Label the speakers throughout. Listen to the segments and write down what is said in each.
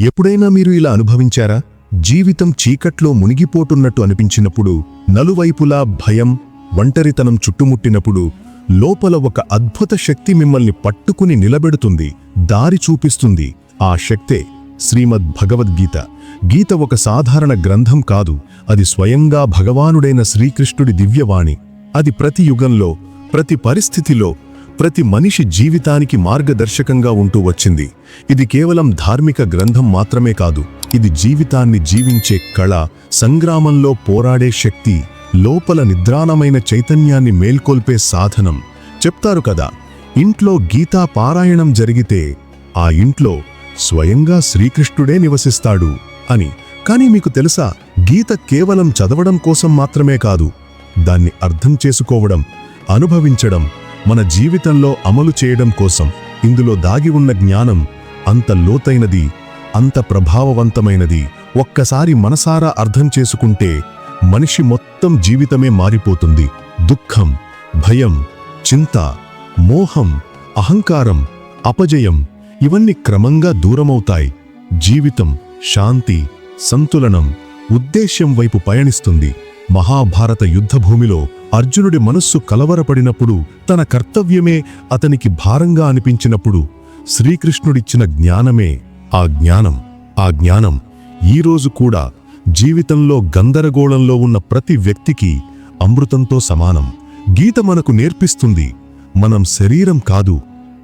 Speaker 1: ఎప్పుడైనా మీరు ఇలా అనుభవించారా? జీవితం చీకట్లో మునిగిపోతున్నట్టు అనిపించినప్పుడు నలువైపులా భయం ఒంటరితనం చుట్టుముట్టినప్పుడు లోపల ఒక అద్భుత శక్తి మిమ్మల్ని పట్టుకుని నిలబెడుతుంది దారి చూపిస్తుంది. ఆ శక్తే శ్రీమద్ భగవద్గీత. గీత ఒక సాధారణ గ్రంథం కాదు. అది స్వయంగా భగవానుడైన శ్రీకృష్ణుడి దివ్యవాణి. అది ప్రతి యుగంలో ప్రతి పరిస్థితిలో ప్రతి మనిషి జీవితానికి మార్గదర్శకంగా ఉంటూ వచ్చింది. ఇది కేవలం ధార్మిక గ్రంథం మాత్రమే కాదు ఇది జీవితాన్ని జీవించే కళ సంగ్రామంలో పోరాడే శక్తి లోపల నిద్రాణమైన చైతన్యాన్ని మేల్కొల్పే సాధనం. చెప్తారు కదా ఇంట్లో గీతా పారాయణం జరిగితే ఆ ఇంట్లో స్వయంగా శ్రీకృష్ణుడే నివసిస్తాడు అని. కానీ మీకు తెలుసా గీత కేవలం చదవడం కోసం మాత్రమే కాదు దాన్ని అర్థం చేసుకోవడం అనుభవించడం మన జీవితంలో అమలు చేయడం కోసం ఇందులో దాగి ఉన్న జ్ఞానం అంత లోతైనది అంత ప్రభావవంతమైనది. ఒక్కసారి మనసారా అర్థం చేసుకుంటే మనిషి మొత్తం జీవితమే మారిపోతుంది. దుఃఖం భయం చింత మోహం అహంకారం అపజయం ఇవన్నీ క్రమంగా దూరమవుతాయి. జీవితం శాంతి సంతులనం ఉద్దేశ్యం వైపు పయనిస్తుంది. మహాభారత యుద్ధభూమిలో అర్జునుడి మనస్సు కలవరపడినప్పుడు తన కర్తవ్యమే అతనికి భారంగా అనిపించినప్పుడు శ్రీకృష్ణుడిచ్చిన జ్ఞానమే ఆ జ్ఞానం. ఆ జ్ఞానం ఈరోజు కూడా జీవితంలో గందరగోళంలో ఉన్న ప్రతి వ్యక్తికి అమృతంతో సమానం. గీత మనకు నేర్పిస్తుంది మనం శరీరం కాదు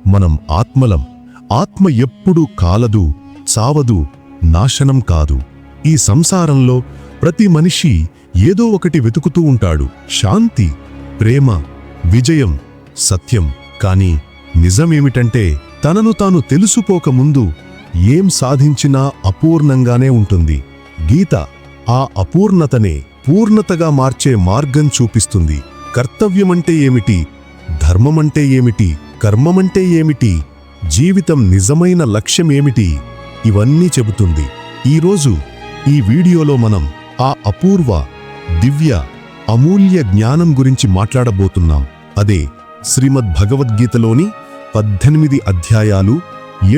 Speaker 1: మనం ఆత్మలం. ఆత్మ ఎప్పుడూ కాలదు చావదు నాశనం కాదు. ఈ సంసారంలో ప్రతి మనిషి ఏదో ఒకటి వెతుకుతూ ఉంటాడు. శాంతి ప్రేమ విజయం సత్యం. కాని నిజమేమిటంటే తనను తాను తెలుసుకోకముందు ఏం సాధించినా అపూర్ణంగానే ఉంటుంది. గీత ఆ అపూర్ణతనే పూర్ణతగా మార్చే మార్గం చూపిస్తుంది. కర్తవ్యమంటే ఏమిటి? ధర్మమంటే ఏమిటి? కర్మమంటే ఏమిటి? జీవితం నిజమైన లక్ష్యమేమిటి ఇవన్నీ చెబుతుంది. ఈరోజు ఈ వీడియోలో మనం ఆ అపూర్వ దివ్య అమూల్య జ్ఞానం గురించి మాట్లాడబోతున్నాం. అదే శ్రీమద్ భగవద్గీతలోని పద్దెనిమిది అధ్యాయాలు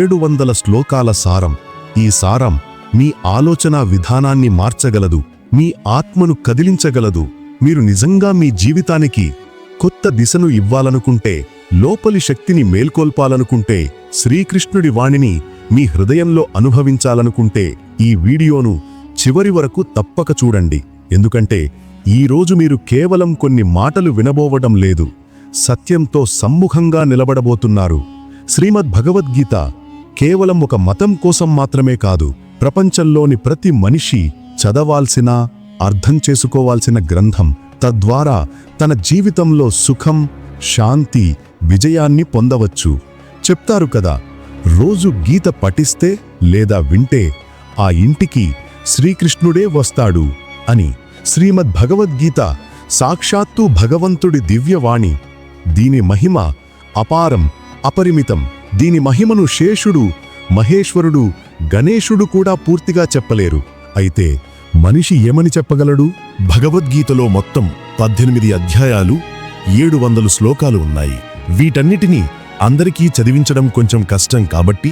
Speaker 1: ఏడు వందల శ్లోకాల సారం. ఈ సారం మీ ఆలోచన విధానాన్ని మార్చగలదు మీ ఆత్మను కదిలించగలదు. మీరు నిజంగా మీ జీవితానికి కొత్త దిశను ఇవ్వాలనుకుంటే లోపలి శక్తిని మేల్కొల్పాలనుకుంటే శ్రీకృష్ణుడి వాణిని మీ హృదయంలో అనుభవించాలనుకుంటే ఈ వీడియోను చివరి వరకు తప్పక చూడండి. ఎందుకంటే ఈరోజు మీరు కేవలం కొన్ని మాటలు వినబోవడం లేదు సత్యంతో సమ్ముఖంగా నిలబడబోతున్నారు. శ్రీమద్ భగవద్గీత కేవలం ఒక మతం కోసం మాత్రమే కాదు ప్రపంచంలోని ప్రతి మనిషి చదవాల్సిన అర్థం చేసుకోవాల్సిన గ్రంథం తద్వారా తన జీవితంలో సుఖం శాంతి విజయాన్ని పొందవచ్చు. చెప్తారు కదా రోజు గీత పఠిస్తే లేదా వింటే ఆ ఇంటికి శ్రీకృష్ణుడే వస్తాడు. అని శ్రీమద్ భగవద్గీత సాక్షాత్తు భగవంతుడి దివ్యవాణి. దీని మహిమ అపారం అపరిమితం. దీని మహిమను శేషుడు మహేశ్వరుడు గణేశుడు కూడా పూర్తిగా చెప్పలేరు. అయితే మనిషి ఏమని చెప్పగలడు? భగవద్గీతలో మొత్తం పద్దెనిమిది అధ్యాయాలు ఏడు వందలు శ్లోకాలు ఉన్నాయి. వీటన్నిటినీ అందరికీ చదివించడం కొంచెం కష్టం కాబట్టి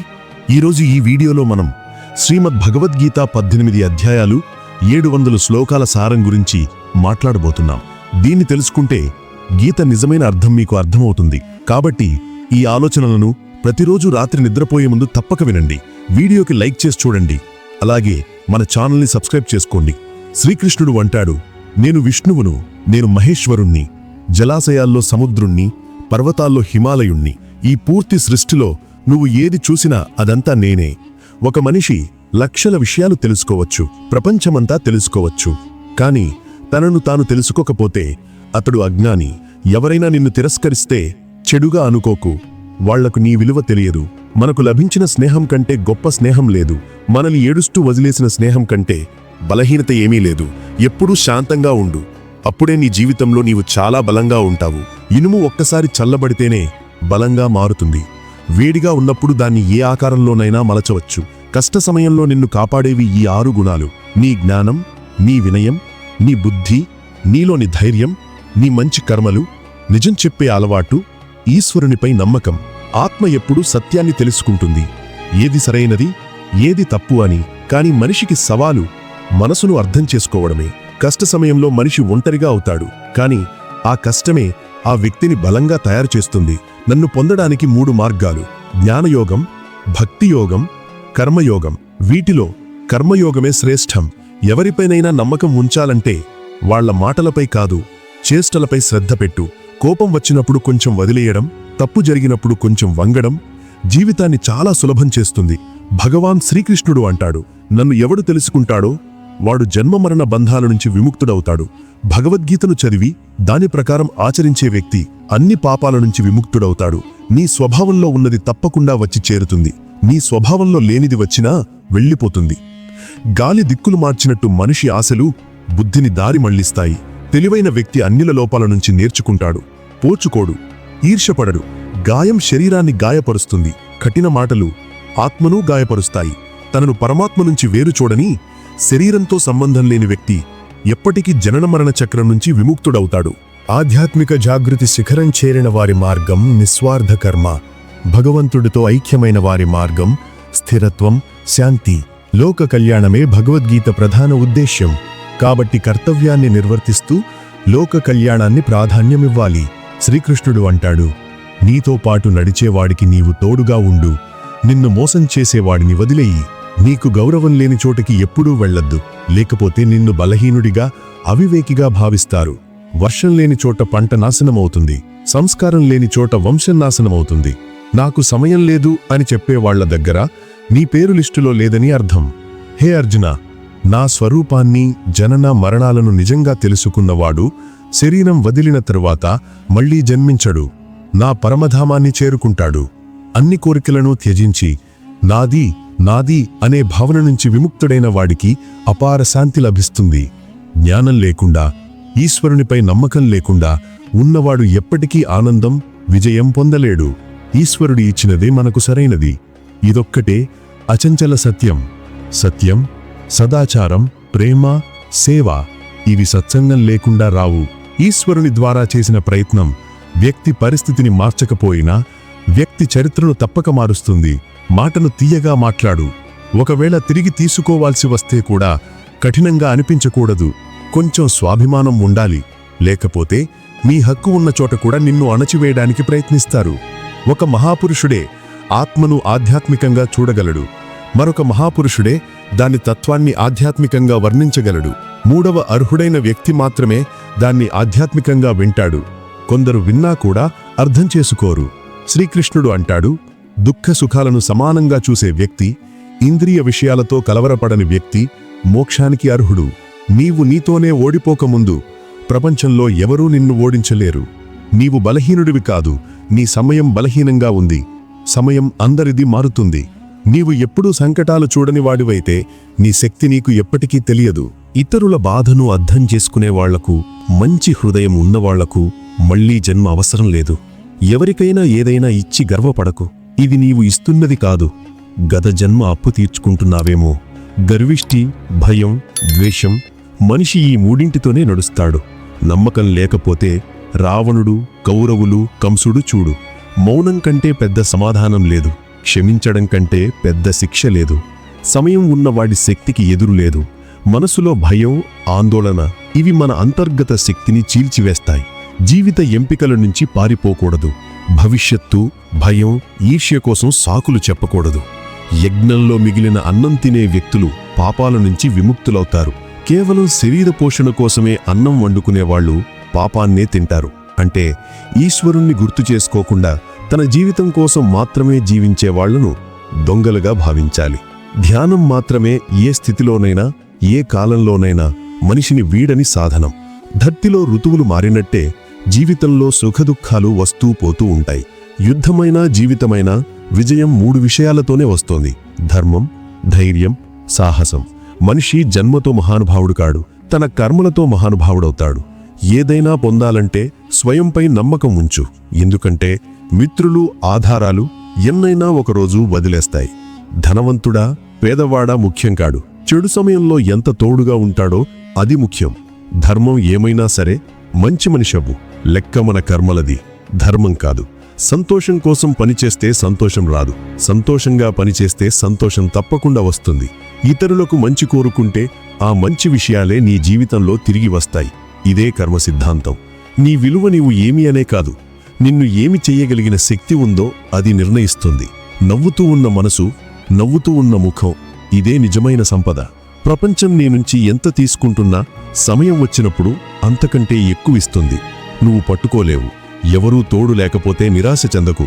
Speaker 1: ఈరోజు ఈ వీడియోలో మనం శ్రీమద్ భగవద్గీత పద్దెనిమిది అధ్యాయాలు ఏడు వందల శ్లోకాల సారం గురించి మాట్లాడబోతున్నాం. దీన్ని తెలుసుకుంటే గీత నిజమైన అర్థం మీకు అర్థమవుతుంది. కాబట్టి ఈ ఆలోచనలను ప్రతిరోజు రాత్రి నిద్రపోయే ముందు తప్పక వినండి. వీడియోకి లైక్ చేసి చూడండి. అలాగే మన ఛానల్ని సబ్స్క్రైబ్ చేసుకోండి. శ్రీకృష్ణుడు అంటాడు నేను విష్ణువును నేను మహేశ్వరుణ్ణి జలాశయాల్లో సముద్రుణ్ణి పర్వతాల్లో హిమాలయుణ్ణి ఈ పూర్తి సృష్టిలో నువ్వు ఏది చూసినా అదంతా నేనే. ఒక మనిషి లక్షల విషయాలు తెలుసుకోవచ్చు. ప్రపంచమంతా తెలుసుకోవచ్చు. కాని తనను తాను తెలుసుకోకపోతే అతడు అజ్ఞాని. ఎవరైనా నిన్ను తిరస్కరిస్తే చెడుగా అనుకోకు. వాళ్ళకు నీ విలువ తెలియదు. మనకు లభించిన స్నేహం కంటే గొప్ప స్నేహం లేదు. మనల్ని ఏడుస్తూ వదిలేసిన స్నేహం కంటే బలహీనత ఏమీ లేదు. ఎప్పుడూ శాంతంగా ఉండు. అప్పుడే నీ జీవితంలో నీవు చాలా బలంగా ఉంటావు. ఇనుము ఒక్కసారి చల్లబడితేనే బలంగా మారుతుంది. వేడిగా ఉన్నప్పుడు దాన్ని ఏ ఆకారంలోనైనా మలచవచ్చు. కష్ట సమయంలో నిన్ను కాపాడేవి ఈ ఆరు గుణాలు. నీ జ్ఞానం నీ వినయం నీ బుద్ధి నీలోని ధైర్యం నీ మంచి కర్మలు నిజం చెప్పే అలవాటు ఈశ్వరునిపై నమ్మకం. ఆత్మ ఎప్పుడూ సత్యాన్ని తెలుసుకుంటుంది. ఏది సరైనది ఏది తప్పు అని. కాని మనిషికి సవాలు మనసును అర్థం చేసుకోవడమే. కష్ట సమయంలో మనిషి ఒంటరిగా అవుతాడు. కాని ఆ కష్టమే ఆ వ్యక్తిని బలంగా తయారు చేస్తుంది. నన్ను పొందడానికి మూడు మార్గాలు. జ్ఞానయోగం భక్తియోగం కర్మయోగం. వీటిలో కర్మయోగమే శ్రేష్టం. ఎవరిపైనైనా నమ్మకం ఉంచాలంటే వాళ్ళ మాటలపై కాదు చేష్టలపై శ్రద్ధ పెట్టు. కోపం వచ్చినప్పుడు కొంచెం వదిలేయడం తప్పు జరిగినప్పుడు కొంచెం వంగడం జీవితాన్ని చాలా సులభం చేస్తుంది. భగవాన్ శ్రీకృష్ణుడు అంటాడు నన్ను ఎవడు తెలుసుకుంటాడో? వాడు జన్మమరణ బంధాల నుంచి విముక్తుడవుతాడు. భగవద్గీతను చదివి దాని ప్రకారం ఆచరించే వ్యక్తి అన్ని పాపాల నుంచి విముక్తుడవుతాడు. నీ స్వభావంలో ఉన్నది తప్పకుండా వచ్చి చేరుతుంది. నీ స్వభావంలో లేనిది వచ్చినా వెళ్ళిపోతుంది. గాలి దిక్కులు మార్చినట్టు మనిషి ఆశలు బుద్ధిని దారి మళ్ళిస్తాయి తెలివైన వ్యక్తి అన్నిల లోపాల నుంచి నేర్చుకుంటాడు. పోచుకోడు. ఈర్షపడడు గాయం శరీరాన్ని గాయపరుస్తుంది. కఠిన మాటలు ఆత్మను గాయపరుస్తాయి. తనను పరమాత్మ నుంచి వేరు చూడని శరీరంతో సంబంధం లేని వ్యక్తి ఎప్పటికీ జనన మరణ చక్రం నుంచి విముక్తుడవుతాడు. ఆధ్యాత్మిక జాగృతి శిఖరం చేరిన వారి మార్గం నిస్వార్థ కర్మ. భగవంతుడితో ఐక్యమైన వారి మార్గం స్థిరత్వం శాంతి. లోక కళ్యాణమే భగవద్గీత ప్రధాన ఉద్దేశ్యం. కాబట్టి కర్తవ్యాన్ని నిర్వర్తిస్తూ లోక కళ్యాణాన్ని ప్రాధాన్యమివ్వాలి. శ్రీకృష్ణుడు అంటాడు నీతో పాటు నడిచేవాడికి నీవు తోడుగా ఉండు. నిన్ను మోసం చేసేవాడిని వదిలేయి. నీకు గౌరవం లేని చోటకి ఎప్పుడూ వెళ్ళొద్దు. లేకపోతే నిన్ను బలహీనుడిగా అవివేకిగా భావిస్తారు. వర్షం లేని చోట పంట నాశనమవుతుంది. సంస్కారం లేని చోట వంశం నాశనమవుతుంది. నాకు సమయం లేదు అని చెప్పేవాళ్ళ దగ్గర నీ పేరు లిస్టులో లేదని అర్థం. హే అర్జున నా స్వరూపాన్ని జనన మరణాలను నిజంగా తెలుసుకున్నవాడు శరీరం వదిలిన తరువాత మళ్ళీ జన్మించడు. నా పరమధామాన్ని చేరుకుంటాడు. అన్ని కోరికలను త్యజించి నాది నాది అనే భావన నుంచి విముక్తుడైన వాడికి అపార శాంతి లభిస్తుంది. జ్ఞానం లేకుండా ఈశ్వరునిపై నమ్మకం లేకుండా ఉన్నవాడు ఎప్పటికీ ఆనందం విజయం పొందలేడు. ఈశ్వరుడు ఇచ్చినదే మనకు సరైనది. ఇదొక్కటే అచంచల సత్యం. సత్యం సదాచారం ప్రేమ సేవ ఇవి సత్సంగం లేకుండా రావు. ఈశ్వరుని ద్వారా చేసిన ప్రయత్నం వ్యక్తి పరిస్థితిని మార్చకపోయినా వ్యక్తి చరిత్రను తప్పక మారుస్తుంది. మాటను తీయగా మాట్లాడు. ఒకవేళ తిరిగి తీసుకోవాల్సి వస్తే కూడా కఠినంగా అనిపించకూడదు. కొంచెం స్వాభిమానం ఉండాలి. లేకపోతే మీ హక్కు ఉన్న చోట కూడా నిన్ను అణచివేయడానికి ప్రయత్నిస్తారు. ఒక మహాపురుషుడే ఆత్మను ఆధ్యాత్మికంగా చూడగలడు. మరొక మహాపురుషుడే దాని తత్వాన్ని ఆధ్యాత్మికంగా వర్ణించగలడు. మూడవ అర్హుడైన వ్యక్తి మాత్రమే దాన్ని ఆధ్యాత్మికంగా వింటాడు. కొందరు విన్నా కూడా అర్థం చేసుకోరు. శ్రీకృష్ణుడు అంటాడు దుఃఖ సుఖాలను సమానంగా చూసే వ్యక్తి ఇంద్రియ విషయాలతో కలవరపడని వ్యక్తి మోక్షానికి అర్హుడు. నీవు నీతోనే ఓడిపోకముందు ప్రపంచంలో ఎవరూ నిన్ను ఓడించలేరు. నీవు బలహీనుడివి కాదు నీ సమయం బలహీనంగా ఉంది. సమయం అందరిది మారుతుంది. నీవు ఎప్పుడూ సంకటాలు చూడని వాడివైతే నీ శక్తి నీకు ఎప్పటికీ తెలియదు. ఇతరుల బాధను అర్థం చేసుకునేవాళ్ళకు మంచి హృదయం ఉన్నవాళ్ళకు మళ్ళీ జన్మ అవసరం లేదు. ఎవరికైనా ఏదైనా ఇచ్చి గర్వపడకు. ఇది నీవు ఇస్తున్నది కాదు. గత జన్మ అప్పు తీర్చుకుంటున్నావేమో. గర్విష్టి భయం ద్వేషం మనిషి ఈ మూడింటితోనే నడుస్తాడు. నమ్మకం లేకపోతే రావణుడు కౌరవులు కంసుడు చూడు. మౌనం కంటే పెద్ద సమాధానం లేదు. క్షమించడం కంటే పెద్ద శిక్ష లేదు. సమయం ఉన్నవాడి శక్తికి ఎదురు లేదు. మనసులో భయం ఆందోళన ఇవి మన అంతర్గత శక్తిని చీల్చివేస్తాయి. జీవిత ఎంపికల నుంచి పారిపోకూడదు. భవిష్యత్తు భయం ఈర్ష్య కోసం సాకులు చెప్పకూడదు. యజ్ఞంలో మిగిలిన అన్నం తినే వ్యక్తులు పాపాల నుంచి విముక్తులవుతారు. కేవలం శరీర పోషణ కోసమే అన్నం వండుకునేవాళ్ళు పాపాన్నే తింటారు. అంటే ఈశ్వరుణ్ణి గుర్తు చేసుకోకుండా తన జీవితం కోసం మాత్రమే జీవించే వాళ్ళను దొంగలుగా భావించాలి. ధ్యానం మాత్రమే ఏ స్థితిలోనైనా ఏ కాలంలోనైనా మనిషిని వీడని సాధనం. ధర్తిలో ఋతువులు మారినట్టే జీవితంలో సుఖదుఖాలు వస్తూ పోతూ ఉంటాయి. యుద్ధమైనా జీవితమైనా విజయం మూడు విషయాలతోనే వస్తోంది. ధర్మం ధైర్యం సాహసం. మనిషి జన్మతో మహానుభావుడు కాడు. తన కర్మలతో మహానుభావుడవుతాడు. ఏదైనా పొందాలంటే స్వయంపై నమ్మకం ఉంచు. ఎందుకంటే మిత్రులు ఆధారాలు ఎన్నైనా ఒకరోజు వదిలేస్తాయి. ధనవంతుడా పేదవాడా ముఖ్యం కాడు. చెడు సమయంలో ఎంత తోడుగా ఉంటాడో అది ముఖ్యం. ధర్మం ఏమైనా సరే మంచి మనిషవ్వు లెక్క మన కర్మలది. ధర్మం కాదు. సంతోషం కోసం పనిచేస్తే సంతోషం రాదు. సంతోషంగా పనిచేస్తే సంతోషం తప్పకుండా వస్తుంది. ఇతరులకు మంచి కోరుకుంటే ఆ మంచి విషయాలే నీ జీవితంలో తిరిగి వస్తాయి. ఇదే కర్మ సిద్ధాంతం నీ విలువ నీవు ఏమి అనే కాదు. నిన్ను ఏమి చెయ్యగలిగిన శక్తి ఉందో అది నిర్ణయిస్తుంది. నవ్వుతూ ఉన్న మనసు నవ్వుతూ ఉన్న ముఖం ఇదే నిజమైన సంపద. ప్రపంచం నీ నుంచి ఎంత తీసుకుంటున్నా సమయం వచ్చినప్పుడు అంతకంటే ఎక్కువ ఇస్తుంది. నువ్వు పట్టుకోలేవు. ఎవరూ తోడు లేకపోతే నిరాశ చెందకు.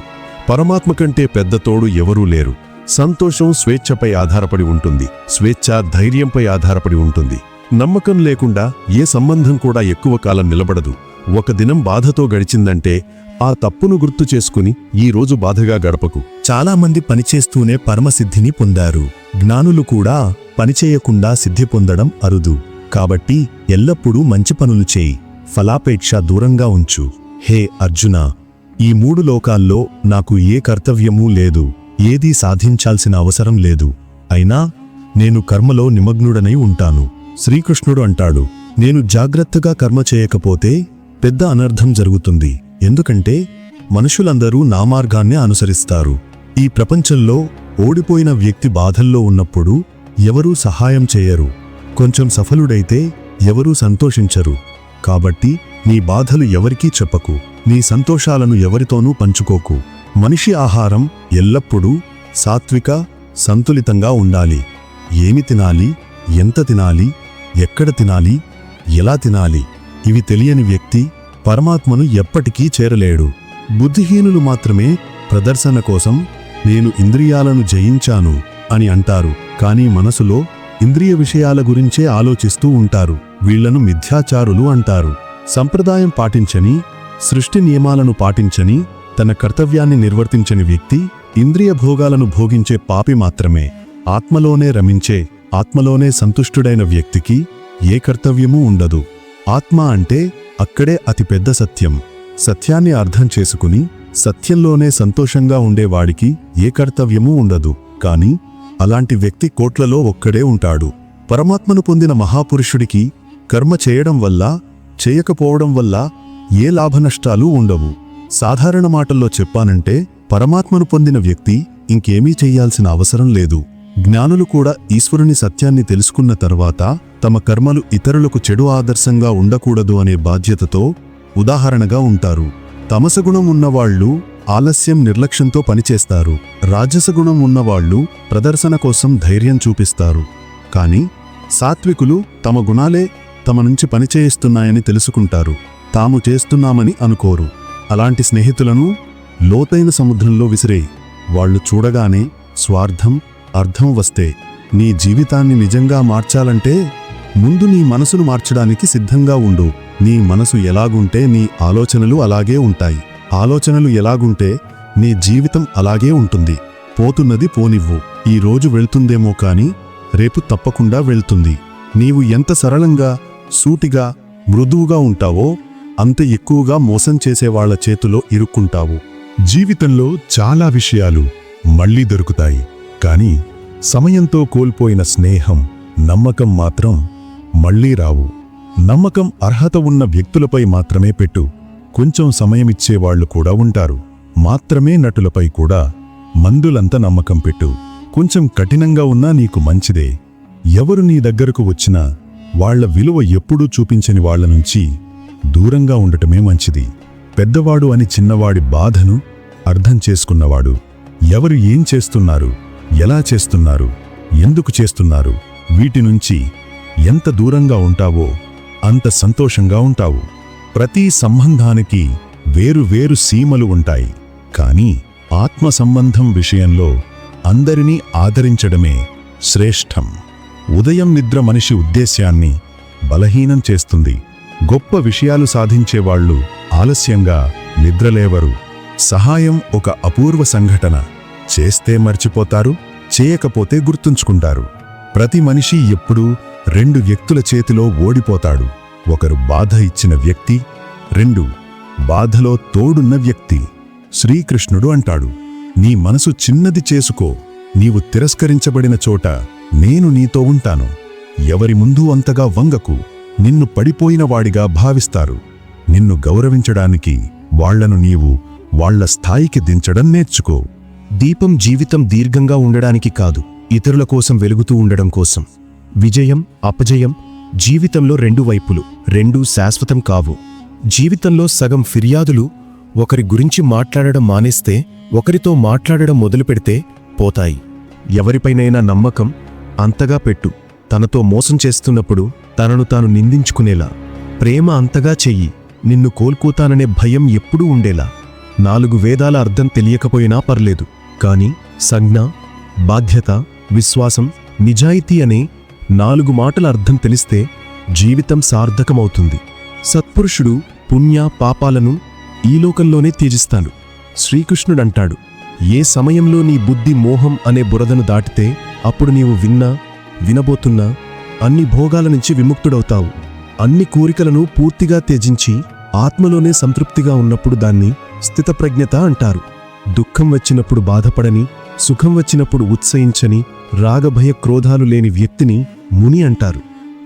Speaker 1: పరమాత్మ కంటే పెద్ద తోడు ఎవరూ లేరు. సంతోషం స్వేచ్ఛపై ఆధారపడి ఉంటుంది. స్వేచ్ఛ ధైర్యంపై ఆధారపడి ఉంటుంది. నమ్మకం లేకుండా ఏ సంబంధం కూడా ఎక్కువ కాలం నిలబడదు. ఒక దినం బాధతో గడిచిందంటే ఆ తప్పును గుర్తు చేసుకుని ఈ రోజు బాధగా గడపకు.
Speaker 2: చాలామంది పనిచేస్తూనే పరమసిద్ధిని పొందారు. జ్ఞానులు కూడా పనిచేయకుండా సిద్ధి పొందడం అరుదు. కాబట్టి ఎల్లప్పుడూ మంచి పనులు చేయి. ఫలాపేక్ష దూరంగా ఉంచు. హే అర్జున! ఈ మూడు లోకాల్లో నాకు ఏ కర్తవ్యమూ లేదు. ఏదీ సాధించాల్సిన అవసరం లేదు. అయినా నేను కర్మలో నిమగ్నుడనై ఉంటాను. శ్రీకృష్ణుడు అంటాడు నేను జాగ్రత్తగా కర్మ చేయకపోతే పెద్ద అనర్థం జరుగుతుంది. ఎందుకంటే మనుషులందరూ నా మార్గాన్నే అనుసరిస్తారు. ఈ ప్రపంచంలో ఓడిపోయిన వ్యక్తి బాధల్లో ఉన్నప్పుడు ఎవరూ సహాయం చేయరు. కొంచెం సఫలుడైతే ఎవరూ సంతోషించరు. కాబట్టి నీ బాధలు ఎవరికీ చెప్పకు. నీ సంతోషాలను ఎవరితోనూ పంచుకోకు. మనిషి ఆహారం ఎల్లప్పుడూ సాత్విక సంతులితంగా ఉండాలి. ఏమి తినాలి? ఎంత తినాలి? ఎక్కడ తినాలి? ఎలా తినాలి? ఇవి తెలియని వ్యక్తి పరమాత్మను ఎప్పటికీ చేరలేడు. బుద్ధిహీనులు మాత్రమే ప్రదర్శన కోసం నేను ఇంద్రియాలను జయించాను అని అంటారు. కానీ మనసులో ఇంద్రియ విషయాల గురించే ఆలోచిస్తూ ఉంటారు. వీళ్ళను మిథ్యాచారులు అంటారు. సంప్రదాయం పాటించని సృష్టి నియమాలను పాటించని తన కర్తవ్యాన్ని నిర్వర్తించని వ్యక్తి ఇంద్రియ భోగాలను భోగించే పాపి మాత్రమే. ఆత్మలోనే రమించే ఆత్మలోనే సంతుష్టుడైన వ్యక్తికి ఏ కర్తవ్యమూ ఉండదు. ఆత్మ అంటే అక్కడే అతిపెద్ద సత్యం. సత్యాన్ని అర్థం చేసుకుని సత్యంలోనే సంతోషంగా ఉండేవాడికి ఏ కర్తవ్యమూ ఉండదు. కాని అలాంటి వ్యక్తి కోట్లలో ఒక్కడే ఉంటాడు. పరమాత్మను పొందిన మహాపురుషుడికి కర్మ చేయడం వల్ల చేయకపోవడం వల్ల ఏ లాభనష్టాలు ఉండవు. సాధారణ మాటల్లో చెప్పానంటే పరమాత్మను పొందిన వ్యక్తి ఇంకేమీ చెయ్యాల్సిన అవసరం లేదు. జ్ఞానులు కూడా ఈశ్వరుని సత్యాన్ని తెలుసుకున్న తర్వాత తమ కర్మలు ఇతరులకు చెడు ఆదర్శంగా ఉండకూడదు అనే బాధ్యతతో ఉదాహరణగా ఉంటారు. తమసగుణం ఉన్నవాళ్ళు ఆలస్యం నిర్లక్ష్యంతో పనిచేస్తారు. రాజసగుణం ఉన్నవాళ్ళు ప్రదర్శన కోసం ధైర్యం చూపిస్తారు. కాని సాత్వికులు తమ గుణాలే తమ నుంచి పనిచేయిస్తున్నాయని తెలుసుకుంటారు. తాము చేస్తున్నామని అనుకోరు. అలాంటి స్నేహితులను లోతైన సముద్రంలో విసిరేయి. వాళ్ళు చూడగానే స్వార్థం అర్థం వస్తే నీ జీవితాన్ని నిజంగా మార్చాలంటే ముందు నీ మనసును మార్చడానికి సిద్ధంగా ఉండు. నీ మనసు ఎలాగుంటే నీ ఆలోచనలు అలాగే ఉంటాయి. ఆలోచనలు ఎలాగుంటే నీ జీవితం అలాగే ఉంటుంది. పోతున్నది పోనివ్వు. ఈ రోజు వెళ్తుందేమో కాని రేపు తప్పకుండా వెళ్తుంది. నీవు ఎంత సరళంగా సూటిగా మృదువుగా ఉంటావో అంత ఎక్కువగా మోసం చేసేవాళ్ళ చేతిలో ఇరుక్కుంటావు.
Speaker 1: జీవితంలో చాలా విషయాలు మళ్ళీ దొరుకుతాయి. కానీ సమయంతో కోల్పోయిన స్నేహం నమ్మకం మాత్రం మళ్ళీ రావు. నమ్మకం అర్హత ఉన్న వ్యక్తులపై మాత్రమే పెట్టు. కొంచెం సమయమిచ్చేవాళ్ళు కూడా ఉంటారు. మాత్రమే నటులపై కూడా మందులంత నమ్మకం పెట్టు. కొంచెం కఠినంగా ఉన్నా నీకు మంచిదే. ఎవరు నీ దగ్గరకు వచ్చినా వాళ్ళ విలువ ఎప్పుడూ చూపించని వాళ్ళ నుంచి దూరంగా ఉండటమే మంచిది. పెద్దవాడు అని చిన్నవాడి బాధను అర్థం చేసుకున్నవాడు ఎవరు ఏం చేస్తున్నారు? ఎలా చేస్తున్నారు? ఎందుకు చేస్తున్నారు? వీటి నుంచి ఎంత దూరంగా ఉంటావో అంత సంతోషంగా ఉంటావు. ప్రతి సంబంధానికి వేరు వేరు సీమలు ఉంటాయి. కానీ ఆత్మ సంబంధం విషయంలో అందరినీ ఆదరించడమే శ్రేష్టం. ఉదయం నిద్ర మనిషి ఉద్దేశ్యాన్ని బలహీనం చేస్తుంది. గొప్ప విషయాలు సాధించేవాళ్ళు ఆలస్యంగా నిద్రలేవరు. సహాయం ఒక అపూర్వ సంఘటన. చేస్తే మర్చిపోతారు చేయకపోతే గుర్తుంచుకుంటారు. ప్రతి మనిషి ఎప్పుడూ రెండు వ్యక్తుల చేతిలో ఓడిపోతాడు. ఒకరు బాధ ఇచ్చిన వ్యక్తి రెండు బాధలో తోడున్న వ్యక్తి. శ్రీకృష్ణుడు అంటాడు నీ మనసు చిన్నది చేసుకో నీవు తిరస్కరించబడిన చోట నేను నీతో ఉంటాను. ఎవరి ముందు అంతగా వంగకు నిన్ను పడిపోయినవాడిగా భావిస్తారు. నిన్ను గౌరవించడానికి వాళ్ళను నీవు వాళ్ళ స్థాయికి దించడం నేర్చుకో. దీపం జీవితం దీర్ఘంగా ఉండడానికి కాదు ఇతరుల కోసం వెలుగుతూ ఉండడం కోసం. విజయం అపజయం జీవితంలో రెండు వైపులు రెండూ శాశ్వతం కావు. జీవితంలో సగం ఫిర్యాదులు ఒకరి గురించి మాట్లాడడం మానేస్తే ఒకరితో మాట్లాడడం మొదలుపెడితే పోతాయి. ఎవరిపైనైనా నమ్మకం అంతగా పెట్టు. తనతో మోసం చేస్తున్నప్పుడు తనను తాను నిందించుకునేలా. ప్రేమ అంతగా చెయ్యి. నిన్ను కోల్పోతాననే భయం ఎప్పుడూ ఉండేలా. నాలుగు వేదాల అర్థం తెలియకపోయినా పర్లేదు. కానీ సంజ్ఞ బాధ్యత విశ్వాసం నిజాయితీ అనే నాలుగు మాటల అర్థం తెలిస్తే జీవితం సార్థకమవుతుంది. సత్పురుషుడు పుణ్య పాపాలను ఈ లోకంలోనే త్యజిస్తాడు. శ్రీకృష్ణుడంటాడు ఏ సమయంలో నీ బుద్ధి మోహం అనే బురదను దాటితే అప్పుడు నీవు విన్నా వినబోతున్నా అన్ని భోగాల నుంచి విముక్తుడవుతావు. అన్ని కోరికలను పూర్తిగా త్యజించి ఆత్మలోనే సంతృప్తిగా ఉన్నప్పుడు దాన్ని స్థితప్రజ్ఞత అంటారు. దుఃఖం వచ్చినప్పుడు బాధపడని సుఖం వచ్చినప్పుడు ఉత్సహించని రాగభయ క్రోధాలు లేని వ్యక్తిని ముని అంటారు.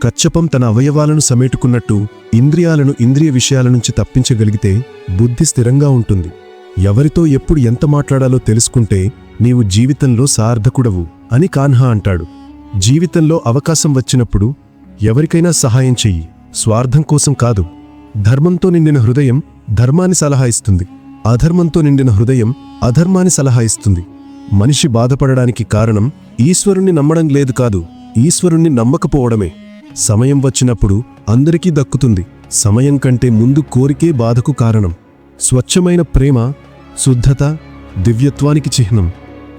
Speaker 1: కచ్చపం తన అవయవాలను సమేటుకున్నట్టు ఇంద్రియాలను ఇంద్రియ విషయాల నుంచి తప్పించగలిగితే బుద్ధి స్థిరంగా ఉంటుంది. ఎవరితో ఎప్పుడు ఎంత మాట్లాడాలో తెలుసుకుంటే నీవు జీవితంలో సార్థకుడవు అని కాన్హా అంటాడు. జీవితంలో అవకాశం వచ్చినప్పుడు ఎవరికైనా సహాయం చెయ్యి. స్వార్థం కోసం కాదు. ధర్మంతో నిండిన హృదయం ధర్మాన్ని సలహా ఇస్తుంది. అధర్మంతో నిండిన హృదయం అధర్మాన్ని సలహా ఇస్తుంది. మనిషి బాధపడడానికి కారణం ఈశ్వరుణ్ణి నమ్మడం లేదు కాదు ఈశ్వరుణ్ణి నమ్మకపోవడమే. సమయం వచ్చినప్పుడు అందరికీ దక్కుతుంది. సమయం కంటే ముందు కోరికే బాధకు కారణం. స్వచ్ఛమైన ప్రేమ శుద్ధత దివ్యత్వానికి చిహ్నం.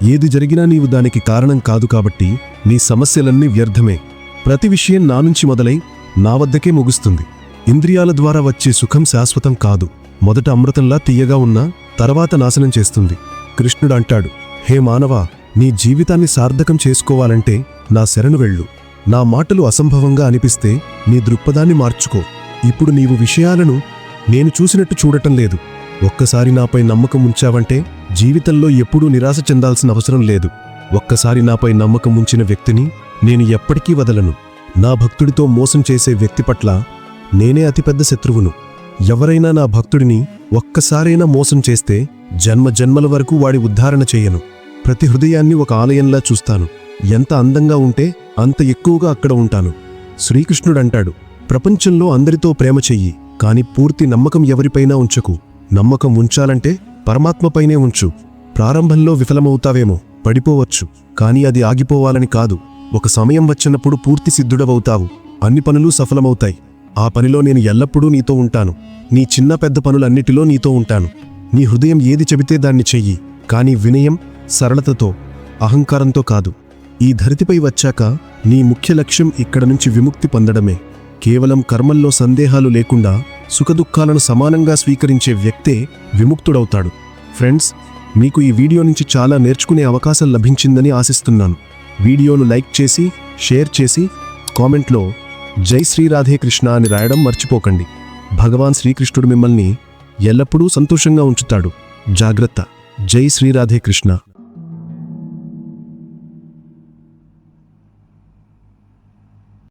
Speaker 1: ఏది జరిగినా నీవు దానికి కారణం కాదు కాబట్టి నీ సమస్యలన్నీ వ్యర్థమే. ప్రతి విషయం నా నుంచి మొదలై నా వద్దకే ముగుస్తుంది. ఇంద్రియాల ద్వారా వచ్చే సుఖం శాశ్వతం కాదు. మొదట అమృతంలా తీయగా ఉన్నా తర్వాత నాశనం చేస్తుంది. కృష్ణుడు అంటాడు హే మానవా నీ జీవితాన్ని సార్థకం చేసుకోవాలంటే నా శరణు వెళ్ళు. నా మాటలు అసంభవంగా అనిపిస్తే నీ దృక్పథాన్ని మార్చుకో. ఇప్పుడు నీవు విషయాలను నేను చూసినట్టు చూడటం లేదు. ఒక్కసారి నాపై నమ్మకం ఉంచావంటే జీవితంలో ఎప్పుడూ నిరాశ చెందాల్సిన అవసరం లేదు. ఒక్కసారి నాపై నమ్మకం ఉంచిన వ్యక్తిని నేను ఎప్పటికీ వదలను. నా భక్తుడితో మోసం చేసే వ్యక్తి పట్ల నేనే అతిపెద్ద శత్రువును. ఎవరైనా నా భక్తుడిని ఒక్కసారైనా మోసం చేస్తే జన్మ జన్మల వరకు వాడి ఉద్ధారణ చేయను. ప్రతి హృదయాన్ని ఒక ఆలయంలా చూస్తాను. ఎంత అందంగా ఉంటే అంత ఎక్కువగా అక్కడ ఉంటాను. శ్రీకృష్ణుడంటాడు ప్రపంచంలో అందరితో ప్రేమ చెయ్యి కాని పూర్తి నమ్మకం ఎవరిపైనా ఉంచకు. నమ్మకం ఉంచాలంటే పరమాత్మపైనే ఉంచు. ప్రారంభంలో విఫలమవుతావేమో పడిపోవచ్చు కాని అది ఆగిపోవాలని కాదు. ఒక సమయం వచ్చినప్పుడు పూర్తి సిద్ధుడవవుతావు. అన్ని పనులు సఫలమవుతాయి. ఆ పనిలో నేను ఎల్లప్పుడూ నీతో ఉంటాను. నీ చిన్న పెద్ద పనులన్నిటిలో నీతో ఉంటాను. నీ హృదయం ఏది చెబితే దాన్ని చెయ్యి. కానీ వినయం సరళతతో అహంకారంతో కాదు. ఈ ధరితిపై వచ్చాక నీ ముఖ్య లక్ష్యం ఇక్కడ నుంచి విముక్తి పొందడమే. కేవలం కర్మల్లో సందేహాలు లేకుండా సుఖదుఖాలను సమానంగా స్వీకరించే వ్యక్తే విముక్తుడవుతాడు. ఫ్రెండ్స్ మీకు ఈ వీడియో నుంచి చాలా నేర్చుకునే అవకాశం లభించిందని ఆశిస్తున్నాను. వీడియోను లైక్ చేసి షేర్ చేసి కామెంట్లో జై శ్రీ రాధే కృష్ణ అని రాయడం మర్చిపోకండి. భగవాన్ శ్రీకృష్ణుడు మిమ్మల్ని ఎల్లప్పుడూ సంతోషంగా ఉంచుతాడు. జాగ్రత్త. జై శ్రీ రాధే కృష్ణ.